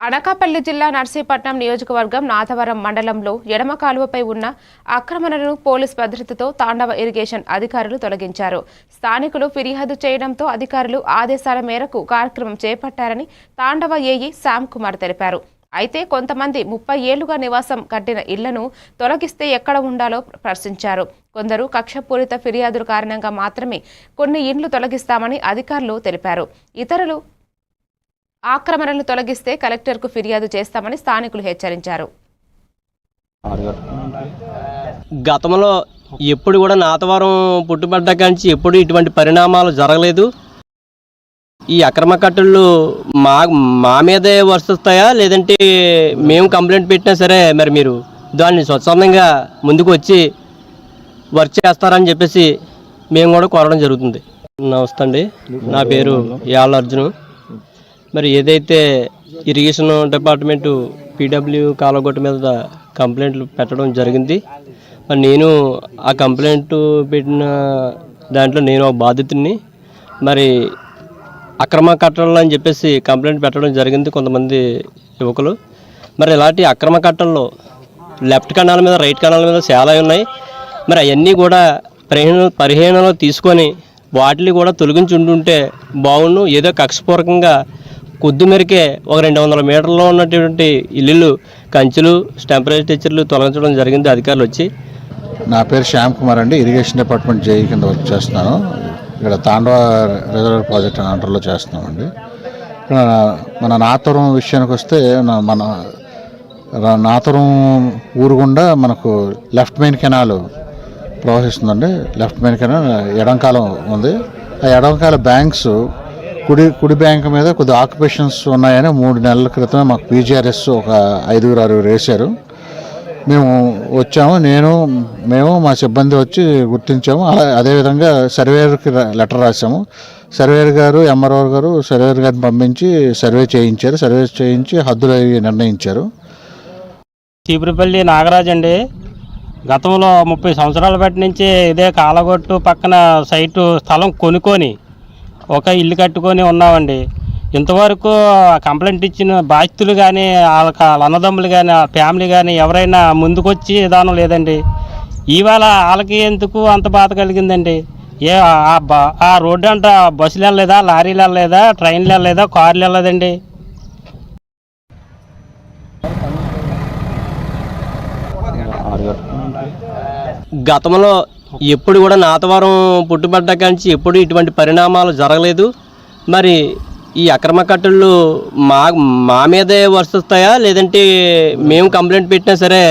అనకాపల్లి జిల్లా నర్సీపట్నం నియోజకవర్గం నాథవరం మండలంలో ఎడమ కాలువపై ఉన్న ఆక్రమణను పోలీస్ భద్రతతో తాండవ ఇరిగేషన్ అధికారులు తొలగించారు. స్థానికులు ఫిర్యాదు చేయడంతో అధికారులు ఆదేశాల మేరకు కార్యక్రమం చేపట్టారని తాండవ ఏఈ శ్యామ్ కుమార్ తెలిపారు. అయితే కొంతమంది ముప్పై ఏళ్ళుగా నివాసం కట్టిన ఇళ్ళను తొలగిస్తే ఎక్కడ ఉండాలో ప్రశ్నించారు. కొందరు కక్షపూరిత ఫిర్యాదుల కారణంగా మాత్రమే కొన్ని ఇండ్లు తొలగిస్తామని అధికారులు తెలిపారు. ఇతరులు ఆక్రమణలు తొలగిస్తే కలెక్టర్కు ఫిర్యాదు చేస్తామని స్థానికులు హెచ్చరించారు. గతంలో ఎప్పుడు కూడా నాతవరం పుట్టుబడ్డ నుంచి ఎప్పుడు ఇటువంటి పరిణామాలు జరగలేదు. ఈ అక్రమ కట్టలు మా మా మీదే వస్తాయా లేదంటే మేము కంప్లైంట్ పెట్టినా సరే మరి మీరు దాన్ని స్వచ్ఛందంగా ముందుకు వచ్చి వర్క్ చేస్తారని చెప్పేసి మేము కూడా కోరడం జరుగుతుంది. నమస్తే అండి. నా పేరు యాళ్ళ అర్జును. మరి ఏదైతే ఇరిగేషన్ డిపార్ట్మెంటు పీడబ్ల్యూ కాలగొట్ట మీద కంప్లైంట్లు పెట్టడం జరిగింది మరి నేను ఆ కంప్లైంట్ పెట్టిన దాంట్లో నేను ఒక బాధితుడిని. మరి అక్రమ కట్టలు అని చెప్పేసి కంప్లైంట్ పెట్టడం జరిగింది కొంతమంది యువకులు. మరి ఇలాంటి అక్రమ కట్టల్లో లెఫ్ట్ కణాల మీద రైట్ కణాల మీద చాలా ఉన్నాయి. మరి అవన్నీ కూడా పరిహీన పరిహీనలో తీసుకొని వాటిని కూడా తొలగించి ఉంటుంటే బాగుండు. ఏదో కక్షపూర్వకంగా కొద్ది మేరకే ఒక రెండు వందల మీటర్లో ఉన్నటువంటి ఇల్లులు కంచెలు టెంపరేచర్ టీచర్లు తొలగించడం జరిగింది అధికారులు వచ్చి. నా పేరు శ్యామ్ కుమార్ అండి. ఇరిగేషన్ డిపార్ట్మెంట్ జేఈ కింద వర్క్ చేస్తున్నాను. ఇక్కడ తాండవ రిజర్వర్ ప్రాజెక్ట్ అని అంటర్లో చేస్తున్నామండి. ఇక్కడ మన నాతరం విషయానికి వస్తే మన నాతరం ఊరు గుండా మనకు లెఫ్ట్ మెయిన్ కెనాల్ ప్రవహిస్తుందండి. లెఫ్ట్ మెయిన్ కెనాల్ ఎడంకాలం ఉంది. ఆ ఎడంకాల బ్యాంక్స్ కుడి కుడి బ్యాంక్ మీద కొద్ది ఆక్యుపేషన్స్ ఉన్నాయని మూడు నెలల క్రితమే మాకు పీజీఆర్ఎస్ ఒక ఐదుగురు ఆరుగురు వేశారు. మేము వచ్చాము నేను మేము మా సిబ్బంది వచ్చి గుర్తించాము. అలా అదేవిధంగా సర్వేయర్కి లెటర్ రాసాము సర్వేయర్ గారు ఎంఆర్ఓ గారు సర్వేయర్ గారిని పంపించి సర్వే చేయించారు. సర్వే చేయించి హద్దులు అవి నిర్ణయించారు. చీపురుపల్లి నాగరాజ్ అండి. గతంలో ముప్పై సంవత్సరాల బట్టి నుంచి ఇదే కాలగొట్టు పక్కన సైటు స్థలం కొనుక్కొని ఒక ఇల్లు కట్టుకొని ఉన్నామండి. ఇంతవరకు కంప్లైంట్ ఇచ్చిన బాధితులు కానీ వాళ్ళ వాళ్ళ అన్నదమ్ములు కానీ ఫ్యామిలీ కానీ ఎవరైనా ముందుకొచ్చి విధానం లేదండి. ఇవాళ వాళ్ళకి ఎందుకు అంత బాధ కలిగిందండి? ఏ ఆ ఆ రోడ్డు అంట బస్సులు వెళ్ళలేదా లారీలు వెళ్ళలేదా ట్రైన్లు వెళ్ళలేదా కార్లు వెళ్ళలేదండి? గతంలో ఎప్పుడు కూడా నాతవరం పుట్టుబడ్డ నుంచి ఎప్పుడు ఇటువంటి పరిణామాలు జరగలేదు. మరి ఈ అక్రమ కట్టళ్ళు మా మా మీదే వర్షిస్తాయా లేదంటే మేము కంప్లైంట్ పెట్టినా సరే